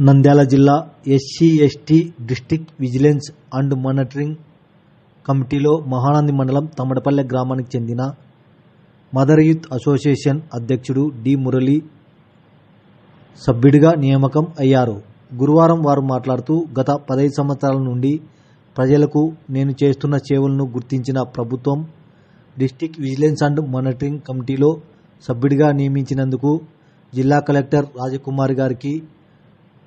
నంద్యాల జిల్లా SC ST district vigilance and monitoring కమిటీలో మహానంది మండలం తమడపల్లె గ్రామానికి చెందిన మదర్ యూత్ అసోసియేషన్ అధ్యక్షుడు డి. మురళి సభ్యుడిగా నియామకం అయ్యారు. గురువారం వారు మాట్లాడుతూ గత పదహైదు సంవత్సరాల నుండి ప్రజలకు నేను చేస్తున్న సేవలను గుర్తించిన ప్రభుత్వం డిస్టిక్ విజిలెన్స్ అండ్ మానిటరింగ్ కమిటీలో సభ్యుడిగా నియమించినందుకు జిల్లా కలెక్టర్ రాజకుమారి గారికి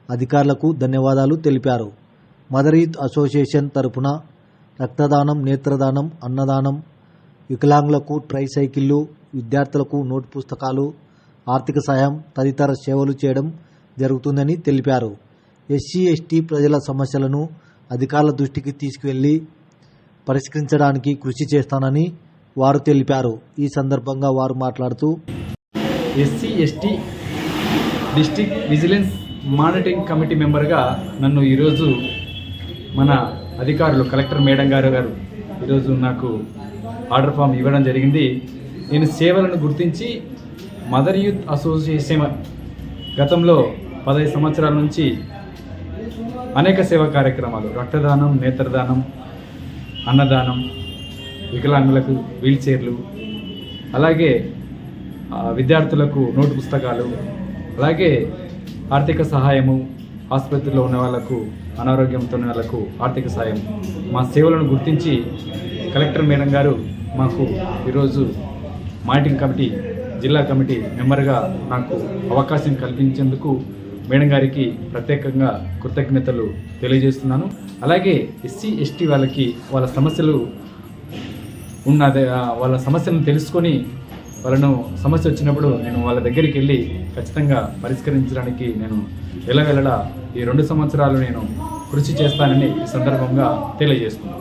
అధికారులకు ధన్యవాదాలు తెలిపారు. మదరీత్ అసోసియేషన్ తరపున రక్తదానం నేత్రదానం అన్నదానం వికలాంగులకు ట్రైసైకిళ్ళు విద్యార్థులకు నోట్ పుస్తకాలు ఆర్థిక సాయం తదితర సేవలు చేయడం జరుగుతుందని తెలిపారు. ఎస్సీ ఎస్టీ ప్రజల సమస్యలను అధికారుల దృష్టికి తీసుకువెళ్ళి పరిష్కరించడానికి కృషి చేస్తానని వారు తెలిపారు. ఈ సందర్భంగా వారు మాట్లాడుతూ SC ST district vigilance monitoring committee మెంబర్గా నన్ను ఈరోజు మన అధికారులు కలెక్టర్ మేడం గారు గారు ఈరోజు నాకు ఆర్డర్ ఫామ్ ఇవ్వడం జరిగింది. నేను సేవలను గుర్తించి మదర్ యూత్ అసోసియేషన్ గతంలో పదహైదు సంవత్సరాల నుంచి అనేక సేవా కార్యక్రమాలు రక్తదానం నేత్రదానం అన్నదానం వికలాంగులకు వీల్ చైర్లు అలాగే విద్యార్థులకు నోటు పుస్తకాలు అలాగే ఆర్థిక సహాయము ఆసుపత్రిలో ఉన్న వాళ్ళకు అనారోగ్యంతో ఉన్న వాళ్ళకు ఆర్థిక సహాయం. మా సేవలను గుర్తించి కలెక్టర్ మేడం గారు మాకు ఈరోజు మానిటరింగ్ కమిటీ జిల్లా కమిటీ మెంబర్గా నాకు అవకాశం కల్పించేందుకు మేడం గారికి ప్రత్యేకంగా కృతజ్ఞతలు తెలియజేస్తున్నాను. అలాగే ఎస్సీ ఎస్టీ వాళ్ళకి వాళ్ళ సమస్యలు ఉన్న వాళ్ళ సమస్యలను తెలుసుకొని వాళ్ళను సమస్య వచ్చినప్పుడు నేను వాళ్ళ దగ్గరికి వెళ్ళి ఖచ్చితంగా పరిష్కరించడానికి నేను వెళ్ళవెళ్ళడా ఈ రెండు సంవత్సరాలు నేను కృషి చేస్తానని ఈ సందర్భంగా తెలియజేస్తున్నాను.